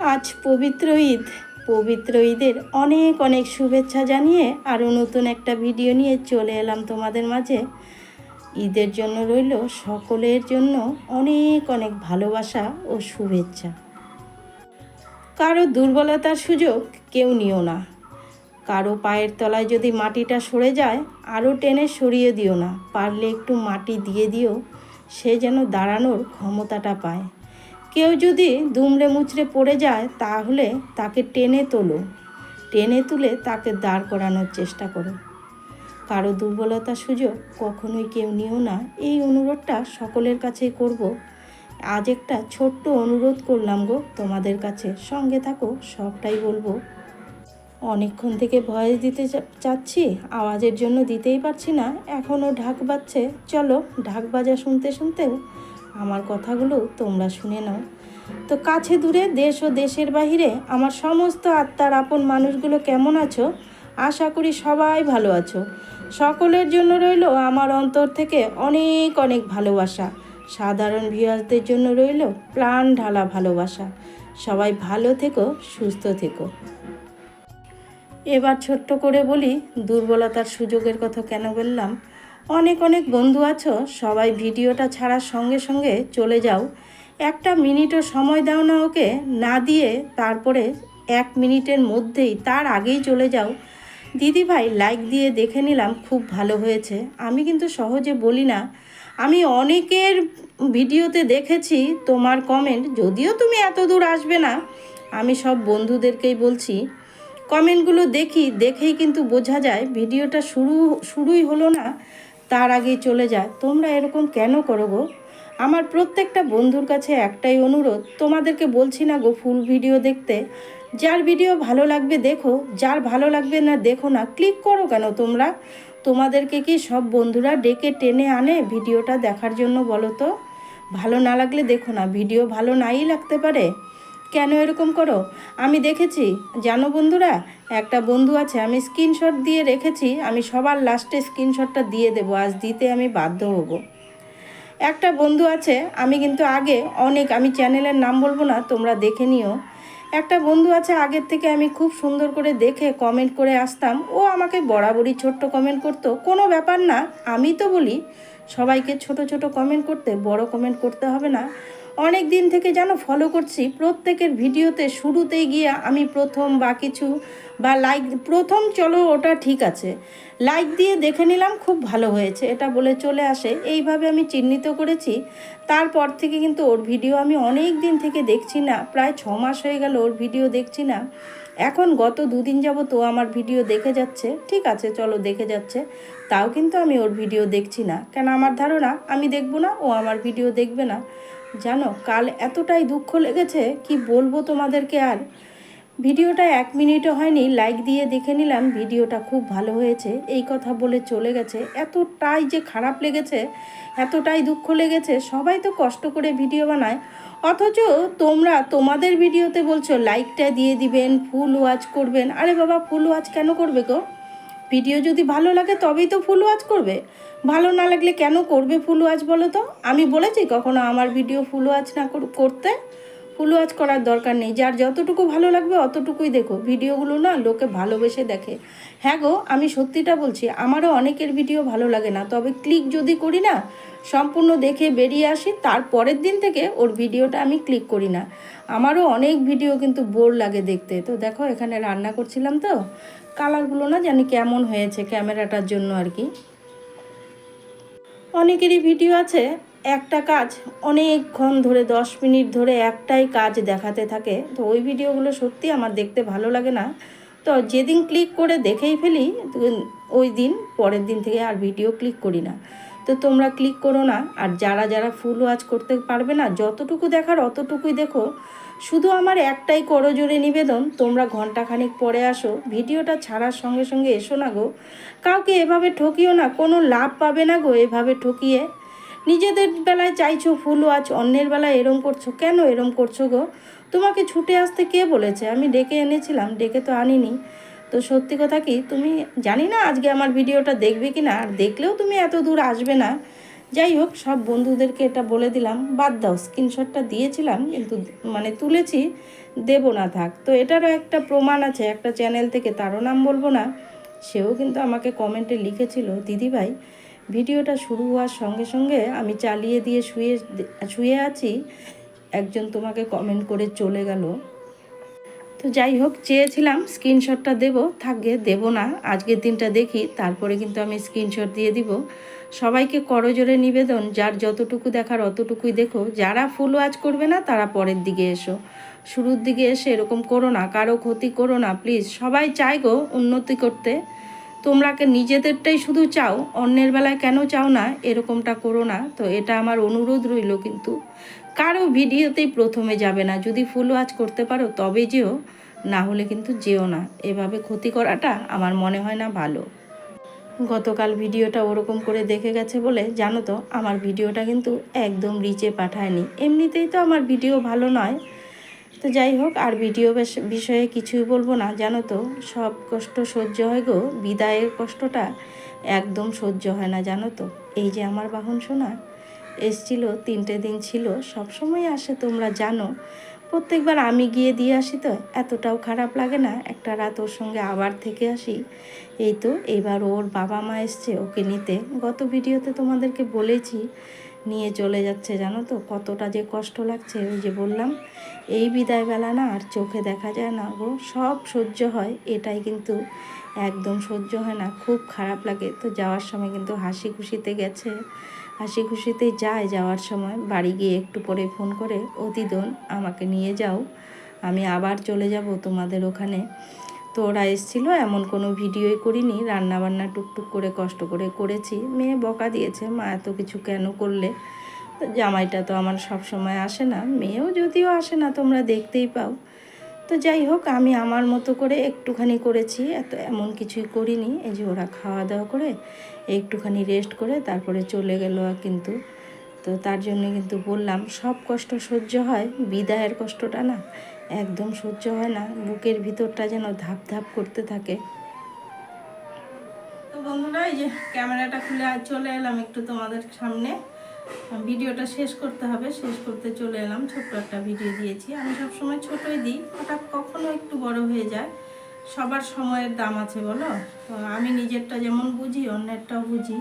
আজ পবিত্র ঈদ। পবিত্র ঈদের অনেক অনেক শুভেচ্ছা জানিয়ে আরও নতুন একটা ভিডিও নিয়ে চলে এলাম তোমাদের মাঝে। ঈদের জন্য রইল সকলের জন্য অনেক অনেক ভালোবাসা ও শুভেচ্ছা। কারও দুর্বলতার সুযোগ কেউ নিও না। কারও পায়ের তলায় যদি মাটিটা সরে যায়, আরও টেনে সরিয়ে দিও না। পারলে একটু মাটি দিয়ে দিও, সে যেন দাঁড়ানোর ক্ষমতাটা পায়। কেউ যদি দুমড়ে মুচড়ে পড়ে যায়, তাহলে তাকে টেনে তোলো। টেনে তুলে তাকে দাঁড় করানোর চেষ্টা করো। কারও দুর্বলতা সুযোগ কখনোই কেউ নিও না। এই অনুরোধটা সকলের কাছেই করব। আজ একটা ছোট্ট অনুরোধ করলাম গো তোমাদের কাছে। সঙ্গে থাকো, সবটাই বলব। অনেকক্ষণ থেকে ভয়েস দিতে চাচ্ছি, আওয়াজের জন্য দিতেই পারছি না। এখনও ঢাক বাজছে। চলো, ঢাক বাজা শুনতে শুনতেও আমার কথাগুলো তোমরা শুনে নাও। তো কাছে দূরে দেশ ও দেশের বাহিরে আমার সমস্ত আত্মার আপন মানুষগুলো কেমন আছো? আশা করি সবাই ভালো আছো। সকলের জন্য রইল আমার অন্তর থেকে অনেক অনেক ভালোবাসা। সাধারণ ভিউয়ার্সদের জন্য রইল প্রাণ ঢালা ভালোবাসা। সবাই ভালো থেকো, সুস্থ থেকো। এবার ছোট্ট করে বলি, দুর্বলতার সুযোগের কথা কেন বললাম? অনেক অনেক বন্ধু আছো, সবাই ভিডিওটা ছাড়ার সঙ্গে সঙ্গে চলে যাও। একটা মিনিটও সময় দাও না ওকে, না দিয়ে তারপরে এক মিনিটের মধ্যেই তার আগেই চলে যাও। দিদি ভাই লাইক দিয়ে দেখে নিলাম, খুব ভালো হয়েছে। আমি কিন্তু সহজে বলি না, আমি অনেকের ভিডিওতে দেখেছি, তোমার কমেন্ট যদিও তুমি এত দূর আসবে না, আমি সব বন্ধুদেরকেই বলছি। কমেন্টগুলো দেখি, দেখেই কিন্তু বোঝা যায়, ভিডিওটা শুরু, শুরুই হলো না। তার আগেই চলে যায়। তোমরা এরকম কেন করো গো? আমার প্রত্যেকটা বন্ধুর কাছে একটাই অনুরোধ, তোমাদেরকে বলছি না গো ফুল ভিডিও দেখতে। যার ভিডিও ভালো লাগবে দেখো, যার ভালো লাগবে না দেখো না ক্লিক করো কেন তোমরা? তোমাদেরকে কি সব বন্ধুরা ডেকে টেনে আনে ভিডিওটা দেখার জন্য বলো তো? ভালো না লাগলে দেখো না ভিডিও ভালো নাই লাগতে পারে। কেন এরকম করো? আমি দেখেছি, জানো বন্ধুরা? একটা বন্ধু আছে, আমি স্ক্রিনশট দিয়ে রেখেছি, আমি সবার লাস্টে স্ক্রিনশটটা দিয়ে দেবো, আজ দিতে আমি বাধ্য হব। একটা বন্ধু আছে, আমি কিন্তু আগে অনেক, আমি চ্যানেলের নাম বলব না, তোমরা দেখে নিও। একটা বন্ধু আছে, আগের থেকে আমি খুব সুন্দর করে দেখে কমেন্ট করে আসতাম, ও আমাকে বরাবরই ছোট্ট কমেন্ট করতো। কোনো ব্যাপার না, আমি তো বলি, সবাইকে ছোট ছোট কমেন্ট করতে, বড় কমেন্ট করতে হবে না। অনেক দিন থেকে যেন ফলো করছি। প্রত্যেকের ভিডিওতে শুরুতেই গিয়ে আমি প্রথম বা কিছু বা লাইক প্রথম চলো ওটা ঠিক আছে। লাইক দিয়ে দেখে নিলাম খুব ভালো হয়েছে, এটা বলে চলে আসে। এইভাবে আমি চিহ্নিত করেছি। তারপর থেকে কিন্তু ওর ভিডিও আমি অনেক দিন থেকে দেখছি না, প্রায় ছ মাস হয়ে গেল ওর ভিডিও দেখছি না। এখন গত দুদিন যাবত ও আমার ভিডিও দেখে যাচ্ছে, ঠিক আছে, চলো দেখে যাচ্ছে। তাও কিন্তু আমি ওর ভিডিও দেখছি না। কেন আমার ধারণা, আমি দেখব না, ও আমার ভিডিও দেখবে না। জানো, কাল এতটাই দুঃখ লেগেছে, কি বলব তোমাদেরকে আর? ভিডিওটা এক মিনিটও হয়নি লাইক দিয়ে দেখে নিলাম, ভিডিওটা খুব ভালো হয়েছে, এই কথা বলে চলে গেছে। এতটাই যে খারাপ লেগেছে, এতটাই দুঃখ লেগেছে, সবাই তো কষ্ট করে ভিডিও বানায়। অথচ তোমরা তোমাদের ভিডিওতে বলছো লাইকটা দিয়ে দিবেন ফুল ওয়াচ করবেন। আরে বাবা ফুল ওয়াচ কেন করবে গো? ভিডিও যদি ভালো লাগে তবেই তো ফুল ওয়াচ করবে। ভালো না লাগলে কেন করবে ফুল ওয়াচ বলো তো? আমি বলেছি কখনো আমার ভিডিও ফুল ওয়াচ না কর- করতে। ফুল ওয়াচ করার দরকার নেই। যার যতটুকু ভালো লাগবে অতটুকুই দেখো। ভিডিওগুলো না লোকে ভালোবেসে দেখে। হ্যাঁ গো, আমি সত্যিটা বলছি, আমারও অনেকের ভিডিও ভালো লাগে না। তবে ক্লিক যদি করি না, সম্পূর্ণ দেখে বেরিয়ে আসি, তার পরের দিন থেকে ওর ভিডিওটা আমি ক্লিক করি না। আমারও অনেক ভিডিও কিন্তু বোর লাগে দেখতে। তো দেখো, এখানে রান্না করছিলাম তো। কালারগুলো না জানি কেমন হয়েছে ক্যামেরাটার জন্য আর কি। অনেকেরই ভিডিও আছে একটা কাজ অনেকক্ষণ ধরে, দশ মিনিট ধরে একটাই কাজ দেখাতে থাকে। তো ওই ভিডিওগুলো সত্যি আমার দেখতে ভালো লাগে না। তো যেদিন ক্লিক করে দেখেই ফেলি ওই দিন, পরের দিন থেকে আর ভিডিও ক্লিক করি না। তো তোমরা ক্লিক করো না। আর যারা যারা ফুল ওয়াচ করতে পারবে না, যতটুকু দেখার অতটুকুই দেখো। শুধু আমার একটাই করজোরে নিবেদন, তোমরা ঘন্টাখানিক পরে আসো। ভিডিওটা ছাড়ার সঙ্গে সঙ্গে এসো না গো। কাউকে এভাবে ঠকিও না, কোনো লাভ পাবে না গো এভাবে ঠকিয়ে। নিজেদের বেলায় চাইছো ফুল ওয়াচ অন্যের বেলায় এরম করছ। কেন এরম করছ গো? তোমাকে ছুটে আসতে কে বলেছে? আমি ডেকে এনেছিলাম, ডেকে তো আনিনি। তো সত্যি কথা কি, তুমি জানি না আজকে আমার ভিডিওটা দেখবে কি না আর দেখলেও তুমি এত দূর আসবে না। যাই হোক, সব বন্ধুদেরকে এটা বলে দিলাম, বাদ দাও, স্ক্রিনশটটা দিয়েছিলাম, কিন্তু মানে তুলেছি, দেব না থাক। তো এটারও একটা প্রমাণ আছে, একটা চ্যানেল থেকে, তারও নাম বলব না। সেও কিন্তু আমাকে কমেন্টে লিখেছিল, দিদিভাই ভিডিওটা শুরু হওয়ার সঙ্গে সঙ্গে আমি চালিয়ে দিয়ে শুয়ে শুয়ে আছি। একজন তোমাকে কমেন্ট করে চলে গেল। তো যাই হোক, চেয়েছিলাম স্ক্রিনশটটা দেবো। থাকবে, দেব না। আজকের দিনটা দেখি, তারপরে কিন্তু আমি স্ক্রিনশট দিয়ে দিব। সবাইকে করজোরে নিবেদন, যার যতটুকু দেখার অতটুকুই দেখো। যারা ফুল ওয়াচ করবে না, তারা পরের দিকে এসো। শুরুর দিকে এসে এরকম করো না, কারও ক্ষতি করো না প্লিজ সবাই চাই গো উন্নতি করতে। তোমরাকে নিজেদেরটাই শুধু চাও, অন্যের বেলায় কেন চাও না, এরকমটা করো না। তো এটা আমার অনুরোধ রইল কিন্তু, কারও ভিডিওতেই প্রথমে যাবে না। যদি ফুল ওয়াচ করতে পারো, তবে যেও, না হলে কিন্তু যেও না। এভাবে ক্ষতি করাটা আমার মনে হয় না ভালো। গতকাল ভিডিওটা ওরকম করে দেখে গেছে বলে, জানো তো, আমার ভিডিওটা কিন্তু একদম রিচে পাঠায়নি। এমনিতেই তো আমার ভিডিও ভালো নয় তো যাই হোক, আর ভিডিও বিষয়ে কিছুই বলব না, জানো তো? সব কষ্ট সহ্য হয় গো, বিদায়ের কষ্টটা একদম সহ্য হয় না, জানো তো? এই যে আমার বাহন শোনা এসছিল, তিনটে দিন ছিল, সব সময় আসে তোমরা জানো। প্রত্যেকবার আমি গিয়ে দিয়ে আসি তো, এতটাও খারাপ লাগে না, একটা রাত ওর সঙ্গে আবার থেকে আসি। এই তো, এবার ওর বাবা মা এসছে, ওকে নিতে। গত ভিডিওতে তোমাদেরকে বলেছি নিয়ে চলে যাচ্ছে, জানো তো? কতটা যে কষ্ট লাগছে, ওই যে বললাম। এই বিদায়বেলা না আর চোখে দেখা যায় না গো, সব সহ্য হয়। এটাই কিন্তু একদম সহ্য হয় না, খুব খারাপ লাগে। তো যাওয়ার সময় কিন্তু হাসি খুশিতে গেছে। হাসি খুশিতে যায় যাওয়ার সময়। বাড়ি গিয়ে একটু পরে ফোন করে অতিদন আমাকে নিয়ে যাও। আমি আবার চলে যাব তোমাদের ওখানে। তো ওরা এসেছিল, এমন কোনো ভিডিওই করিনি। রান্না বান্না টুকটুক করে, কষ্ট করে করেছি। মেয়ে বকা দিয়েছে, মা, এত কিছু কেন করলে? জামাইটা তো আমার সব সময় আসে না। মেয়েও যদিও আসে না, তোমরা দেখতেই পাও। তো যাই হোক, আমি আমার মতো করে একটুখানি করেছি। এত এমন কিছুই করিনি। এই যে ওরা খাওয়া দাওয়া করে, একটুখানি রেস্ট করে তারপরে চলে গেল কিন্তু। তো তার জন্য কিন্তু বললাম, সব কষ্ট সহ্য হয়, বিদায়ের কষ্টটা না। একদম সহ্য হয় না। বুকের ভিতরটা যেন ধাপ ধাপ করতে থাকে। তো বন্ধুরা, এই যে ক্যামেরাটা খুলে আজ চলে এলাম একটু তোমাদের সামনে। ভিডিওটা শেষ করতে হবে, শেষ করতে চলে এলাম। ছোট্ট একটা ভিডিও দিয়েছি। আমি সবসময় ছোটই দিই, হঠাৎ কখনো একটু বড় হয়ে যায়। সবার সময়ের দাম আছে বলো? তো আমি নিজেরটা যেমন বুঝি, অন্যেরটাও বুঝি।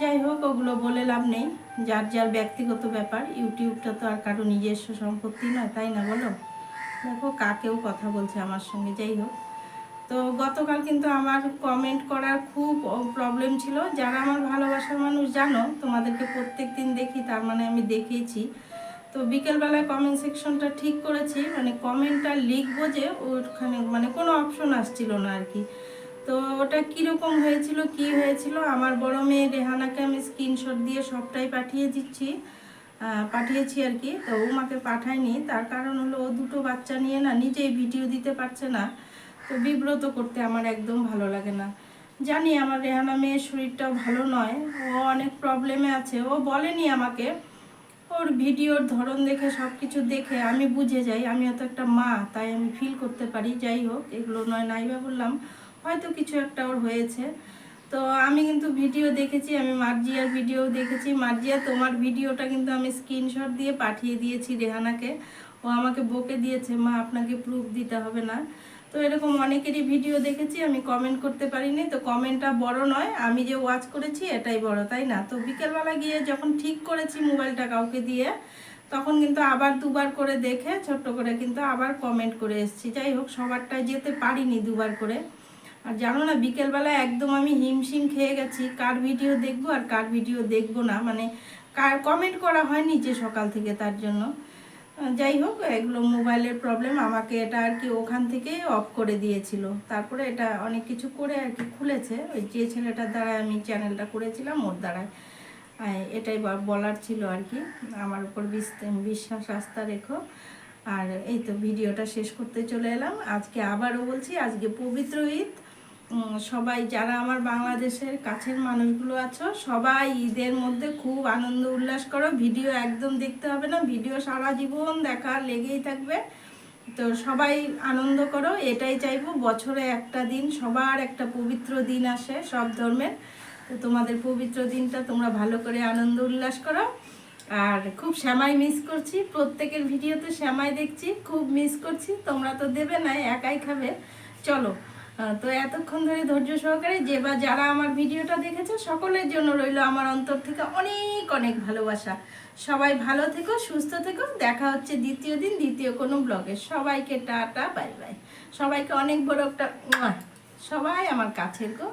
যাই হোক, ওগুলো বলে লাভ নেই। যার যার ব্যক্তিগত ব্যাপার, ইউটিউবটা তো আর কারও নিজস্ব সম্পত্তি নয়, তাই না বলো? দেখো কাকেও কথা বলছে আমার সঙ্গে, যাই হোক। তো গতকাল কিন্তু আমার কমেন্ট করার খুব প্রবলেম ছিল। যারা আমার ভালোবাসার মানুষ জানো, তোমাদেরকে প্রত্যেক দিন দেখি, তার মানে আমি দেখেইছি। তো বিকেলবেলায় কমেন্ট সেকশনটা ঠিক করেছি মানে কমেন্টটা লিখব যে ওখানে মানে কোনো অপশন আসছিল না আর কি। তো ওটা কীরকম হয়েছিল, কি হয়েছিল, আমার বড় মেয়ে রেহানাকে আমি স্ক্রিনশট দিয়ে সবটাই পাঠিয়ে দিচ্ছি। পাঠিয়েছি আর কি। তো ও মাকে পাঠায়নি। তার কারণ হলো ও দুটো বাচ্চা নিয়ে না নিজেই ভিডিও দিতে পারছে না। তো বিব্রত করতে আমার একদম ভালো লাগে না। জানি আমার রেহানা মেয়ের শরীরটাও ভালো নয়। ও অনেক প্রবলেমে আছে। ও বলেনি আমাকে। ওর ভিডিওর ধরন দেখে সব কিছু দেখে আমি বুঝে যাই। আমি তো একটা মা, তাই আমি ফিল করতে পারি। যাই হোক, এগুলো নয় নাইবা বললাম। হয়তো কিছু একটা ওর হয়েছে। তো আমি কিন্তু ভিডিও দেখেছি, আমি মার্জিয়ার ভিডিও দেখেছি। মার্জিয়া, তোমার ভিডিওটা কিন্তু আমি স্ক্রিনশট দিয়ে পাঠিয়ে দিয়েছি রেহানাকে। ও আমাকে বকে দিয়েছে, মা, আপনাকে প্রুফ দিতে হবে না। তো এরকম অনেকেরই ভিডিও দেখেছি, আমি কমেন্ট করতে পারিনি। তো কমেন্টটা বড় নয়, আমি যে ওয়াচ করেছি, এটাই বড়, তাই না? তো বিকেলবেলা গিয়ে যখন ঠিক করেছি মোবাইলটা কাউকে দিয়ে, তখন কিন্তু আবার দুবার করে দেখে ছোট্ট করে কিন্তু আবার কমেন্ট করে এসেছি। যাই হোক, সবারটায় যেতে পারিনি দুবার করে। আর জানো না বিকেলবেলা একদম আমি হিমশিম খেয়ে গেছি। কার ভিডিও দেখব আর কার ভিডিও দেখব না? মানে কার কমেন্ট করা হয়নি যে সকাল থেকে তার জন্য? যাই হোক, এগুলো মোবাইলের প্রবলেম আমাকে এটা আর কি ওখান থেকে অফ করে দিয়েছিল। তারপরে এটা অনেক কিছু করে আর কি খুলেছে। ওই যে ছেলেটার দ্বারা আমি চ্যানেলটা করেছিলাম, ওর দ্বারায়। এটাই বলার ছিল আর কি। আমার উপর বিস- বিশ্বাস, আস্থা রেখো। আর এই তো ভিডিওটা শেষ করতে চলে এলাম। আজকে আবারও বলছি, আজকে পবিত্র ঈদ। সবাই যারা আমার বাংলাদেশের কাছের মানুষগুলো আছো, সবাই ঈদের মধ্যে খুব আনন্দ উল্লাস করো। ভিডিও একদম দেখতে হবে না, ভিডিও সারা জীবন দেখা লেগেই থাকবে। তো সবাই আনন্দ করো, এটাই চাইব, বছরে একটা দিন, সবার একটা পবিত্র দিন আসে সব ধর্মের। তো তোমাদের পবিত্র দিনটা তোমরা ভালো করে আনন্দ উল্লাস করো। আর খুব শ্যামাই মিস করছি, প্রত্যেকের ভিডিওতে শ্যামাই দেখছি, খুব মিস করছি, তোমরা তো দেবে না, একাই খাবে। চলো। তো এতক্ষণ ধরে ধৈর্য সহকারে যে বা যারা আমার ভিডিওটা দেখেছে, সকলের জন্য রইল আমার অন্তর থেকে অনেক অনেক ভালোবাসা। সবাই ভালো থেকো, সুস্থ থেকো। দেখা হচ্ছে দ্বিতীয় দিন, দ্বিতীয় কোনো ব্লগে। সবাইকে টাটা, বাই বাই। সবাইকে অনেক বড় একটা। সবাই আমার কাছের গো।